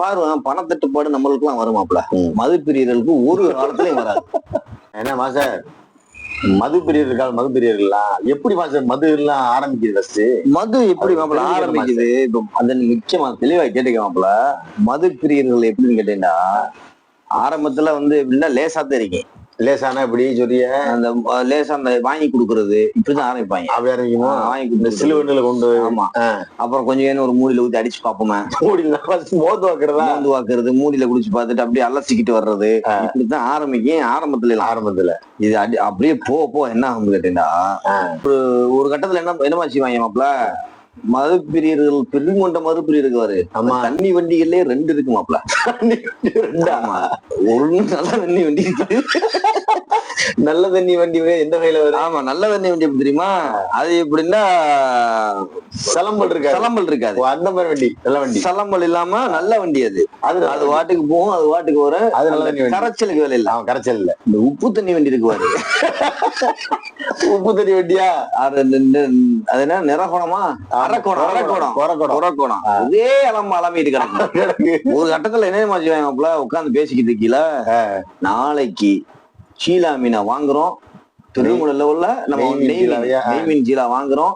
பாருவேன் பணத்தட்டுப்பாடு நம்மளுக்கு எல்லாம் வருமாப்ல. மது பிரியர்களுக்கு ஒரு காலத்திலயும் வராது. என்ன மாஸ்டர்? மது பிரியர்கள் மது பிரியர்கள்லாம் எப்படி மாஸ்டர் மது எல்லாம் ஆரம்பிக்குது ஃபர்ஸ்ட் மது எப்படி மாப்பிள ஆரம்பிக்குது? அது முக்கியமா தெளிவா கேட்டுக்க மாப்பிள. மது பிரியர்கள் எப்படின்னு கேட்டீங்கன்னா ஆரம்பத்துல வந்து எப்படின்னா லேசா தான் இருக்கேன் லேசானா இப்படி சொல்லிய அந்த லேசா அந்த வாங்கி கொடுக்கறது இப்படிதான் ஆரம்பிப்பாங்க. அப்படி ஆரம்பிக்குமோ? வாங்கி இந்த கொடுக்கறது சிலுவண்டில கொண்டு ஆமா. அப்புறம் கொஞ்சம் ஏன்னு ஒரு மூடியில ஊத்தி அடிச்சு பாப்போமே மூடில first மோந்து வைக்கிறதா? மோந்து வாக்குறது மூடியில குடிச்சு பார்த்துட்டு அப்படியே அலசிக்கிட்டு வர்றது ஆ. இப்படித்தான் ஆரம்பிக்கும். ஆரம்பத்துல எல்லாம்? ஆரம்பத்துல. இது அடி அப்படியே போக போக என்ன ஆகும் கேட்டீங்கன்னா. ஒரு கட்டத்துல என்ன என்னமா செய்வாங்க மாப்ள மது பிரியர்கள் பெருங்கொண்ட மது பிரியர் இருக்காரு ஆமா. தண்ணி வண்டிகள்லயே ரெண்டு இருக்கு ஆமா. ஒரு நல்ல தண்ணி வண்டி நல்ல தண்ணி வண்டி எந்த வகையில வரும்? ஆமா நல்ல தண்ணி வண்டி எப்படி தெரியுமா? அது எப்படின்னா சலம்பல் இருக்காது. சலம்பல் இருக்காது. அந்த மாதிரி வண்டி நல்ல வண்டி. சலம்பல் இல்லாம நல்ல வண்டி அது. அது அது வாட்டுக்கு போகும் அது வாட்டுக்கு வரும். அது நல்ல தண்ணி கரைச்சலுக்கு வேலை இல்ல. அவன் கரைச்சல் இல்ல. இந்த உப்பு தண்ணி வண்டி இருக்கு பாரு உப்பு தண்ணி வண்டியா? அது என்ன நிறகுணமா? இதே அலம்பு அலம்பிட்டு கிடக்கு. ஒரு கட்டத்துல என்ன மாச்சுவாங்கப்பல உட்காந்து பேசிக்கிட்டு இருக்கீல? நாளைக்கு சீலா மீனை வாங்குறோம். திருமண லெவல்ல நம்ம நெய் மீன் சீலா வாங்குறோம்.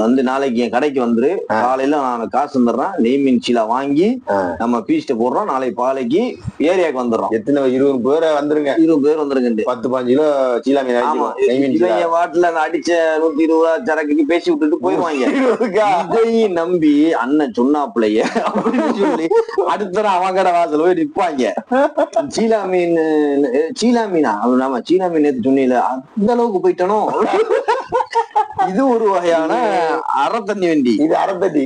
வந்து நாளைக்கு என் கடைக்கு வந்துரு. காலையில நான் காசு வந்துடுறேன் நெய் மீன் சீலா வாங்கி. நம்ம பீஸ்ட போடுறோம். நாளைக்கு பாலைக்கு ஏரியாக்கு வந்துடுறோம். எத்தனை இருபது பேர் வந்துருங்க. இருபது பேர் வந்துருங்க பத்து பாஞ்சு கிலோ சீலா மீன் ஆமா. இவங்க வாட்டுல அடிச்ச நூத்தி இருபது ரூபா சரக்குக்கு பேசி விட்டுட்டு போயிருவாங்க? இதையும் நம்பி அண்ணன் சொன்னாப்புலைய அப்படின்னு சொல்லி அடுத்த அவங்க கடை வாசல் போய் நிப்பாங்க. சீலா மீன் சீலா மீனா? அவன் ஆமா சீலா மீன் நேத்து சொன்னீல அந்த அளவுக்கு போயிட்டனோ இது ஒரு வகையான அரை தண்ணி வண்டி. இது அரைத்தட்டி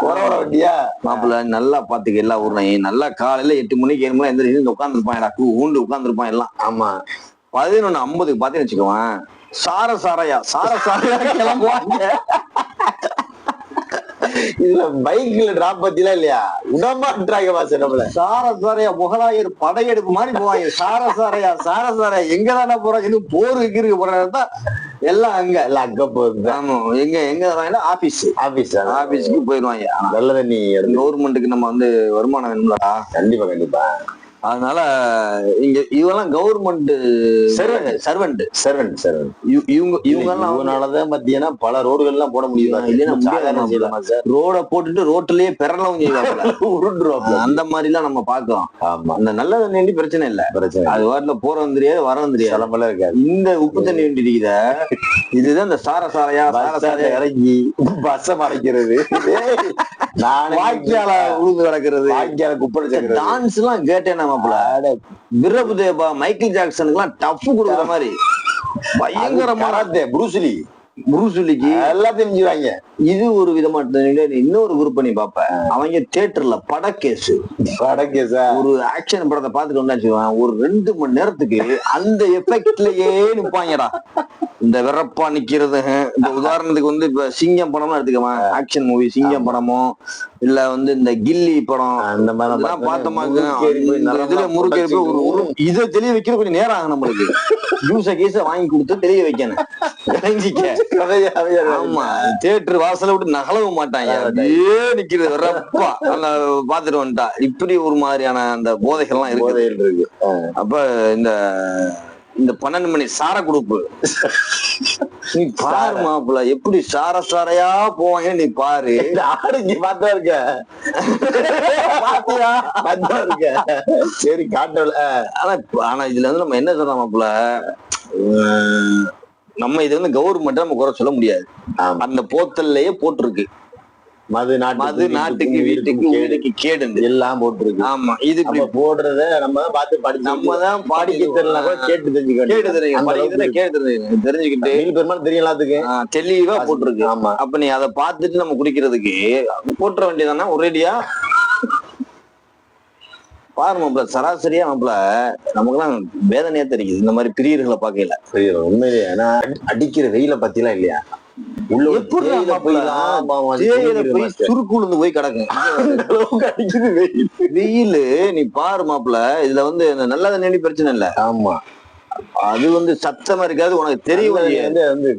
குறவர வண்டியா? மாப்பிள்ள நல்லா பாத்துக்க எல்லா ஊர்லயும். நல்லா காலையில எட்டு மணிக்கு ஏழு மணி எந்திரிச்சு உட்காந்துருப்பான் ஊண்டு உட்காந்துருப்பான் எல்லாம். ஆமா. பதினொன்னு ஐம்பதுக்கு பாத்தீங்கன்னு வச்சுக்கோவேன். சார சாரையா சார சாரையா கிளம்புவாங்க. இதுல பைக்ல டிராப் பத்திலாம் இல்லையா? உடம்பாட்டுறாங்க பாச நம்மள சார சாரையா முகலாயர் படையெடுப்பு மாதிரி போவாங்க. சார சாரையா சார சாரையா எங்க தானே போறாங்க இன்னும் போருக்கு இருக்கு போற? தான் எல்லாம் அங்க. எல்லாம் அங்க போகுது ஆமா. எங்க எங்க வராங்கன்னா ஆபீஸ் ஆபீஸ் ஆபீஸ்க்கு போயிருவாங்க. நல்ல தண்ணி கவர்மெண்ட்டுக்கு நம்ம வந்து வருமானம் வேணும்லடா. கண்டிப்பா கண்டிப்பா. அதனால இங்க இவெல்லாம் கவர்மெண்ட். சர்வெண்ட் சர்வன் சர்வன் இவங்க இவங்க எல்லாம் இவனாலதான் பாத்தீங்கன்னா பல போட சாதாரண மாப்பிள. செய்யலாமா சார்? ரோட போட்டுட்டு ரோட்லயே பெறலவும் செய்வாங்க. உருண்டுருவாப்ல. அந்த மாதிரி எல்லாம் நம்ம பாக்குறோம். ஆமா. அந்த நல்ல தண்ணி வண்டி பிரச்சனை இல்ல. பிரச்சனை அது வாட்டில போறவன் தெரியாது வரவும் தெரியாது சிலம்பெல்லாம் இருக்காது. இந்த உப்பு தண்ணி வண்டி இருக்குத இதுதான் இந்த சார சாரையா சார சாரையா இறங்கி பஸ்ஸ மறைக்கிறது. நானே வாய்க்கால உழுந்து கிடக்கிறது. வாய்க்கால குப்பை சேர்க்கிறது. டான்ஸ் எல்லாம் கேட்டேன் அட, பிரபு தேவா மைக்கேல் ஜாக்சனுக்கு எல்லாம் டஃப் கொடுக்குற மாதிரி. பயங்கரமான புரூஸ்லி புருசுலிக்கு எல்லாத்தையும் செஞ்சுவாங்க இது ஒரு விதமான இன்னொரு குரூப் நீ பாப்ப. அவங்க தியேட்டர்ல படக்கேசு வடக்கே சார் ஒரு ஆக்ஷன் படத்தை பார்த்துட்டு வந்தா வச்சுக்கோங்க, ஒரு ரெண்டு மணி நேரத்துக்கு அந்த எஃபெக்ட்லயே நிப்பாங்கடா. இந்த வெறப்பா நிக்கிறது இப்ப உதாரணத்துக்கு வந்து இப்ப சிங்கம் படம்லாம் எடுத்துக்கவன் ஆக்ஷன் மூவி சிங்கம் படமோ இல்ல வந்து இந்த கில்லி படம் அந்த மாதிரி இதெல்லாம் பார்த்தோமா இந்த இதுல முறுக்கேறி ஒரு இதை தெளிய வைக்கிறது கொஞ்சம் நேரம் ஆகும் நம்மளுக்கு. ஜூஸ கீச வாங்கி கொடுத்து தெளிய வைக்கணும். ஆமா தியேட்டர் வாசல விட்டு நகலவும் மாட்டாங்க அப்படியே நிக்கிறது வெறப்பா. பாத்துட்டு வந்துட்டா. இப்படி ஒரு மாதிரியான அந்த போதைகள்லாம் இருக்குது போதையில் இருக்கு. அப்ப இந்த இந்த பன்னெண்டு மணி சார குடுப்பு. நீ பாரு மாப்பிள்ள எப்படி சார சாரையா போவாங்க நீ பாரு. இந்த ஆடு இங்க பார்த்தா இருக்க. பாத்தியா? பார்த்தா இருக்க. சரி காட்டல ஆனா ஆனா இதுல வந்து நம்ம என்ன சொல்றோம் மாப்பிள்ள? நம்ம இது வந்து கவர்மெண்ட் நம்ம குறை சொல்ல முடியாது. அந்த போத்தல்லையே போட்டிருக்கு. மது நாட்டு மது நாட்டுக்கு வீட்டுக்கு வீட்டுக்கு கேடு. எல்லாம் போட்டுருக்கு. ஆமா இது இப்படி போடுறத நம்ம பார்த்து படிச்சு நம்ம தான் படிக்க தெரியல கூட கேட்டு தெரிஞ்சுக்கணும். கேட்டு தெரியும் கேட்டு தெரியும் தெரிஞ்சுக்கிட்டு பெருமாள் தெரியும் எல்லாத்துக்கும். தெளிவா போட்டிருக்கு. ஆமா. அப்ப நீ அதை பார்த்துட்டு நம்ம குடிக்கிறதுக்கு போட்டுற வேண்டியதானே ஒரேடியா? பாரு மாப்பிள சராசரியா மாப்பிள நமக்குலாம் வேதனையா தெரியுது. இந்த மாதிரி பிரியர்களை பார்க்கல உண்மையிலேயே. ஏன்னா அடி- அடிக்கிற வெயில பத்திலாம் இல்லையா? குளிக்குது போய் கிடக்கும் வெயில். நீ பாரு மாப்பிள இதுல வந்து நல்ல தண்ணி பிரச்சனை இல்ல. ஆமா. அது வந்து சத்தமா இருக்காது உனக்கு தெரியும்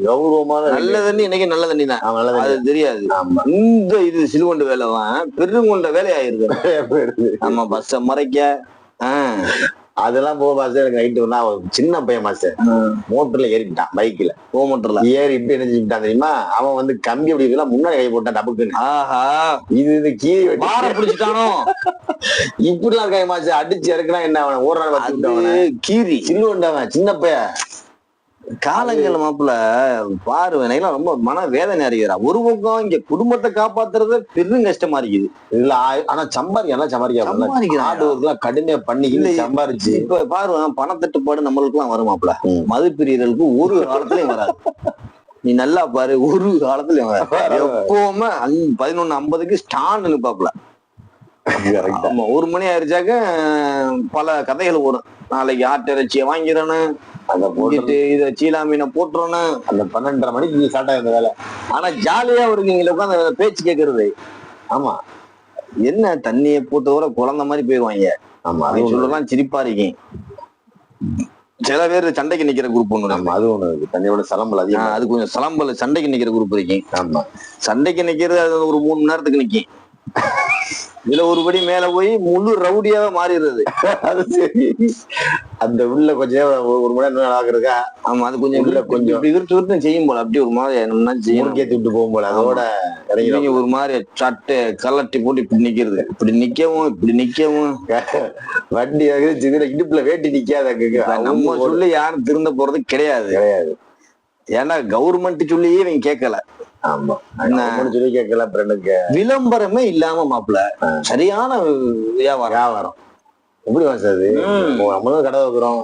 கௌரவமான நல்ல தண்ணி இன்னைக்கு நல்ல தண்ணி தான். ஆமா, அது தெரியாது. ஆமா. இந்த இது சிலுவண்டு வேலை தான். பெருங்கொண்ட வேலையாயிருக்கு. நம்ம பஸ்ஸ மறைக்க ஆஹ் அதெல்லாம் போக மாசம் எனக்கு நைட்டு நான் சின்ன பையன் மாசம் மோட்டர்ல ஏறிட்டான் பைக்ல போமட்டர்ல ஏறிட்டு என்ன செஞ்சுட்டான் தெரியுமா? அவன் வந்து கம்பி அப்படி இதெல்லாம் முன்னாடி கை போட்டான் டபுக்குன்னு இது இது கீழே பிடிச்சிட்டானோ? இப்படிலாம் கை மாசம் அடிச்சு இறக்குனா என்ன அவன்? விட்டவன கீரி சில்லுண்டவன் சின்ன பையன். காலங்கள் மாப்பிள்ள பாரு எனக்குலாம் ரொம்ப மன வேதனை அறிகிறா ஒரு பக்கம் இங்க குடும்பத்தை காப்பாத்துறது பெரும் கஷ்டமா இருக்குது இதுல ஆ- ஆனா சம்பாதிக்க நல்லா சம்பாதிக்க சம்பாதிக்கிறான். ஆடு ஒர்க்லாம் கடுமையா பண்ணி இல்ல, சம்பாரிச்சு. இப்ப பாரு பணத்தட்டுப்பாடு நம்மளுக்கு எல்லாம் வரும் மாப்பிள்ள ம். மது பிரியர்களுக்கு ஒரு காலத்துலயும் வராது. நீ நல்லா பாரு ஒரு காலத்துலயும் வராது. எப்பவுமே பதினொன்னு ஐம்பதுக்கு ஸ்டாண்ட் நிப்பாப்ல. ஆமா ஒரு மணி ஆயிடுச்சாக்க பல கதைகள் வரும். நாளைக்கு ஆட்டிறைச்சியை வாங்கிறணும் அந்த போட்டு இங்கிட்டு இத சீலா மீனை போட்டுறணும் அந்த பன்னெண்டரை மணிக்கு ஸ்டார்ட் ஆயிருந்த வேலை. ஆனா ஜாலியா இருக்கு இங்க உட்காந்து பேச்சு கேக்குறது. ஆமா. என்ன தண்ணியை போட்டு வர குழந்தை மாதிரி போயிருவாங்க. ஆமா அது சொல்லலாம் சிரிப்பா இருக்கேன் சில பேர் சண்டைக்கு நிக்கிற குரூப் ஒண்ணு ஆமா அது ஒண்ணு இருக்கு. தண்ணியோட சலம்பல் அதிகம் அது கொஞ்சம் சலம்பல் சண்டைக்கு நிக்கிற குரூப் இருக்கேன் ஆமா. சண்டைக்கு நிக்கிறது அது ஒரு மூணு மணி நேரத்துக்கு நிக்கும். இதுல ஒரு படி மேல போய் முழு ரவுடியாவே மாறிடுறது. அது சரி. அந்த உள்ள கொஞ்ச நேரம் ஒரு- மணி நேரம் ஆகுறதுக்கா? ஆமா அது கொஞ்சம் உள்ள கொஞ்சம். இப்படி விருட்டு விருட்டு செய்யும் போல. அப்படியே ஒரு மாதிரி என்னன்னா செய்யணும் முறுக்கேத்தி விட்டு போகும் போல. அதோட இறங்கி ஒரு மாதிரி சட்டை கலட்டி போட்டு இப்படி நிக்கிறது. இப்படி நிக்கவும் இப்படி நிக்கவும். வண்டி இதுல இடுப்புல வேட்டி நிக்காத நம்ம சொல்லி யாரும் திருந்த போறது கிடையாது. கிடையாது. ஏன்னா கவர்மெண்ட் சொல்லியே இவங்க கேட்கல ஆமா. சொல்லி கேட்கல ஃப்ரெண்டுக்கு விளம்பரமே இல்லாம மாப்பிள சரியான வியாபாரம். வியாபாரம். எப்படி. இப்போ நம்மளும் கடை வைக்கிறோம்.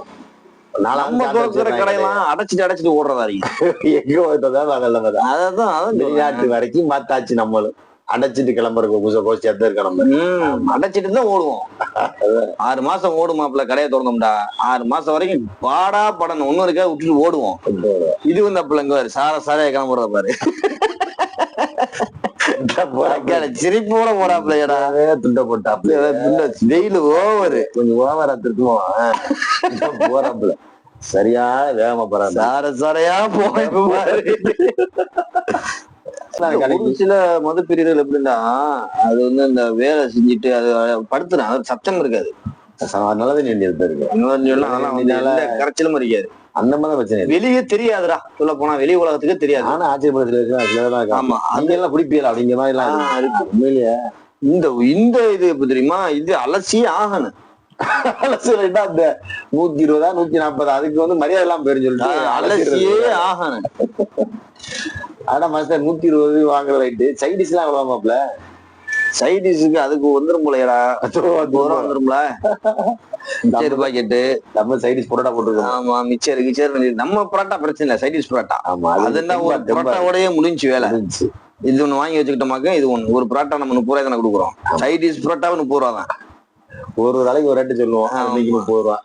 அடைச்சிட்டு அடைச்சிட்டு ஓடுறதா இருக்கு. எங்க பார்த்தா அதான். வெளிநாட்டு வரைக்கும் பார்த்தாச்சு நம்மளும். அடைச்சிட்டு கிளம்புறக்கு புதுசா கோஷ்டி எத்த இருக்க நம்ம. ம், அடைச்சிட்டு தான் ஓடுவோம். ஆறு மாசம் ஓடும் மாப்பிள கடையை திறந்தோம்டா. ஆறு மாசம் வரைக்கும் பாடா படணும் ஒண்ணு இருக்கா விட்டுட்டு ஓடுவோம். இது வந்து பாரு சார சாரையா கிளம்புறத பாரு. அக்காட சிரிப்போட போறாப்லையடா துண்ட போட்டாப்ல வெயில் ஓவரு. கொஞ்சம் ஓவரா திருக்குவோம் போறாப்புல. சரியான வேகமா போறாங்க சார சாரையா போய் சில மது பிரிவுகள் எப்படின்னா அது வந்து இந்த வேலை செஞ்சுட்டு அது படுத்துறான். சத்தம் இருக்காது. தண்ணி வண்டி எடுத்து இருக்கு சொன்னா அதெல்லாம் கரைச்சலும் இருக்காது. அந்த மாதிரி பிரச்சனை வெளியே தெரியாதுடா. சொல்ல போனா வெளி உலகத்துக்கே தெரியாது. ஆனா ஆச்சரியப்படுத்துல இருக்கு ஆமா அங்க எல்லாம் குடிப்பியல அப்படிங்கிற மாதிரி எல்லாம் இருக்கு. உண்மையிலேயே. இந்த இந்த இது தெரியுமா? இது அலசியே ஆகணும். சொல்லிட்டா அந்த நூத்தி இருபதா நூத்தி நாற்பதா அதுக்கு வந்து மரியாதை எல்லாம் பேரு சொல்லிட்டு அலசியே. ஆகணும். ஆனா மாஸ்டர் நூத்தி இருபது வாங்குற ரைட்டு சைடிஸ் எல்லாம் விடாமாப்ல சைடிஷுக்கு அதுக்கு வந்துரும் தூரம் வந்துரும்ல? மிச்சர் பாக்கெட்டு நம்ம சைடிஸ் புரோட்டா போட்டுருக்கோம். ஆமா மிச்சர் கிச்சர் நம்ம பரோட்டா பிரச்சனை இல்ல சைடிஷ் பரோட்டா. ஆமா அது என்ன ஒரு பரோட்டாவோடய முடிஞ்சு வேலை. இது ஒண்ணு வாங்கி வச்சுக்கிட்டோமாக்க இது ஒண்ணு. ஒரு பரோட்டா நம்ம முப்பது ரூபாய் தானே கொடுக்குறோம். சைடிஷ் பரோட்டா முப்பது ரூபா தான். ஒரு ஒரு நாளைக்கு ஒரு ரேட்டு சொல்லுவோம். ஆமா. இன்னைக்கு முப்பது ரூபா.